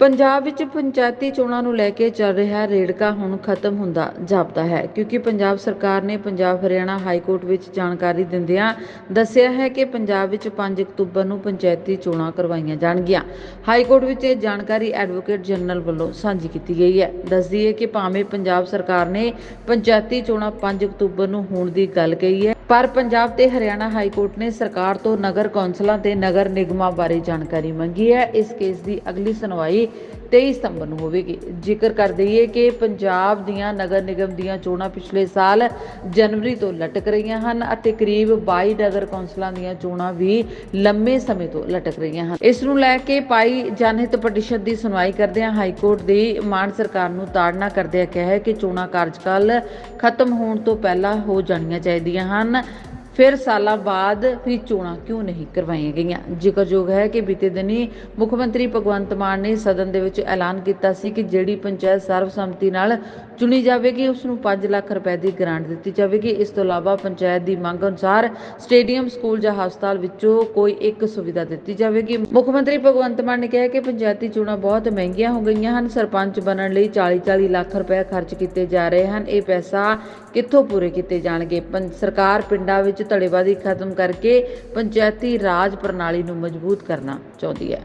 ਪੰਜਾਬ ਵਿੱਚ ਪੰਚਾਇਤੀ ਚੋਣਾਂ ਨੂੰ ਲੈ ਕੇ ਚੱਲ ਰਿਹਾ ਰੇੜਕਾ ਹੁਣ ਖਤਮ ਹੁੰਦਾ ਜਾਪਦਾ ਹੈ, ਕਿਉਂਕਿ ਪੰਜਾਬ ਸਰਕਾਰ ਨੇ ਪੰਜਾਬ ਹਰਿਆਣਾ ਹਾਈ ਕੋਰਟ ਵਿੱਚ ਜਾਣਕਾਰੀ ਦਿੰਦਿਆਂ ਦੱਸਿਆ ਹੈ ਕਿ ਪੰਜਾਬ ਵਿੱਚ 5 ਅਕਤੂਬਰ ਨੂੰ ਪੰਚਾਇਤੀ ਚੋਣਾਂ ਕਰਵਾਈਆਂ ਜਾਣਗੀਆਂ। ਹਾਈ ਕੋਰਟ ਵਿੱਚ ਇਹ ਜਾਣਕਾਰੀ ਐਡਵੋਕੇਟ ਜਨਰਲ ਵੱਲੋਂ ਸਾਂਝੀ ਕੀਤੀ ਗਈ ਹੈ। ਦੱਸਦੀ ਹੈ ਕਿ ਭਾਵੇਂ ਪੰਜਾਬ ਸਰਕਾਰ ਨੇ ਪੰਚਾਇਤੀ ਚੋਣਾਂ 5 ਅਕਤੂਬਰ ਨੂੰ ਹੋਣ ਦੀ ਗੱਲ ਕਹੀ ਹੈ, ਪਰ ਪੰਜਾਬ ਤੇ ਹਰਿਆਣਾ ਹਾਈ ਕੋਰਟ ਨੇ ਸਰਕਾਰ ਤੋਂ ਨਗਰ ਕੌਂਸਲਾਂ ਤੇ ਨਗਰ ਨਿਗਮਾਂ ਬਾਰੇ ਜਾਣਕਾਰੀ ਮੰਗੀ ਹੈ। ਇਸ ਕੇਸ ਦੀ ਅਗਲੀ ਸੁਣਵਾਈ 23 ਸਤੰਬਰ ਨੂੰ ਹੋਵੇਗੀ। ਜ਼ਿਕਰ ਕਰ ਦਈਏ ਕਿ ਪੰਜਾਬ ਦੀਆਂ ਨਗਰ ਨਿਗਮ ਦੀਆਂ ਚੋਣਾਂ ਪਿਛਲੇ ਸਾਲ ਜਨਵਰੀ ਤੋਂ ਲਟਕ ਰਹੀਆਂ ਹਨ ਅਤੇ ਕਰੀਬ 22 ਨਗਰ ਕੌਂਸਲਾਂ ਦੀਆਂ ਚੋਣਾਂ ਵੀ ਲੰਮੇ ਸਮੇਂ ਤੋਂ ਲਟਕ ਰਹੀਆਂ ਹਨ। ਇਸ ਨੂੰ ਲੈ ਕੇ ਪਾਈ ਜਨਹਿਤ ਪਟੀਸ਼ਨ ਦੀ ਸੁਣਵਾਈ ਕਰਦਿਆਂ ਹਾਈ ਕੋਰਟ ਦੀ ਮਾਨ ਸਰਕਾਰ ਨੂੰ ਤਾੜਨਾ ਕਰਦਿਆਂ ਕਿਹਾ ਹੈ ਕਿ ਚੋਣਾਂ ਕਾਰਜਕਾਲ ਖਤਮ ਹੋਣ ਤੋਂ ਪਹਿਲਾਂ ਹੋ ਜਾਣੀਆਂ ਚਾਹੀਦੀਆਂ ਹਨ। ਫਿਰ ਸਾਲਾਂ ਬਾਅਦ ਵੀ ਚੋਣਾਂ ਕਿਉਂ ਨਹੀਂ ਕਰਵਾਈਆਂ ਗਈਆਂ? ਜ਼ਿਕਰਯੋਗ ਹੈ ਕਿ ਬੀਤੇ ਦਿਨੀ ਮੁੱਖ ਮੰਤਰੀ ਭਗਵੰਤ ਮਾਨ ਨੇ ਸਦਨ ਦੇ ਵਿੱਚ ਐਲਾਨ ਕੀਤਾ ਸੀ ਕਿ ਜਿਹੜੀ ਪੰਚਾਇਤ ਸਰਬਸੰਮਤੀ ਨਾਲ ਚੁਣੀ ਜਾਵੇਗੀ, ਉਸ ਨੂੰ 5 ਲੱਖ ਰੁਪਏ ਦੀ ਗ੍ਰਾਂਟ ਦਿੱਤੀ ਜਾਵੇਗੀ। ਇਸ ਤੋਂ ਇਲਾਵਾ ਪੰਚਾਇਤ ਦੀ ਮੰਗ ਅਨੁਸਾਰ ਸਟੇਡੀਅਮ, ਸਕੂਲ ਜਾਂ ਹਸਪਤਾਲ ਵਿੱਚੋਂ ਕੋਈ ਇੱਕ ਸੁਵਿਧਾ ਦਿੱਤੀ ਜਾਵੇਗੀ। ਮੁੱਖ ਮੰਤਰੀ ਭਗਵੰਤ ਮਾਨ ਨੇ ਕਿਹਾ ਕਿ ਪੰਚਾਇਤੀ ਚੋਣਾਂ ਬਹੁਤ ਮਹਿੰਗੀਆਂ ਹੋ ਗਈਆਂ ਹਨ। ਸਰਪੰਚ ਬਣਨ ਲਈ 40-40 ਲੱਖ ਰੁਪਏ ਖਰਚ ਕੀਤੇ ਜਾ ਰਹੇ ਹਨ। ਇਹ ਪੈਸਾ ਕਿੱਥੋਂ ਪੂਰੇ ਕੀਤੇ ਜਾਣਗੇ? ਪੰ- ਸਰਕਾਰ ਪਿੰਡਾਂ ਵਿੱਚ ਧੜੇਬਾਜ਼ੀ ਖਤਮ ਕਰਕੇ ਪੰਚਾਇਤੀ ਰਾਜ ਪ੍ਰਣਾਲੀ ਨੂੰ ਮਜ਼ਬੂਤ ਕਰਨਾ ਚਾਹੁੰਦੀ ਹੈ।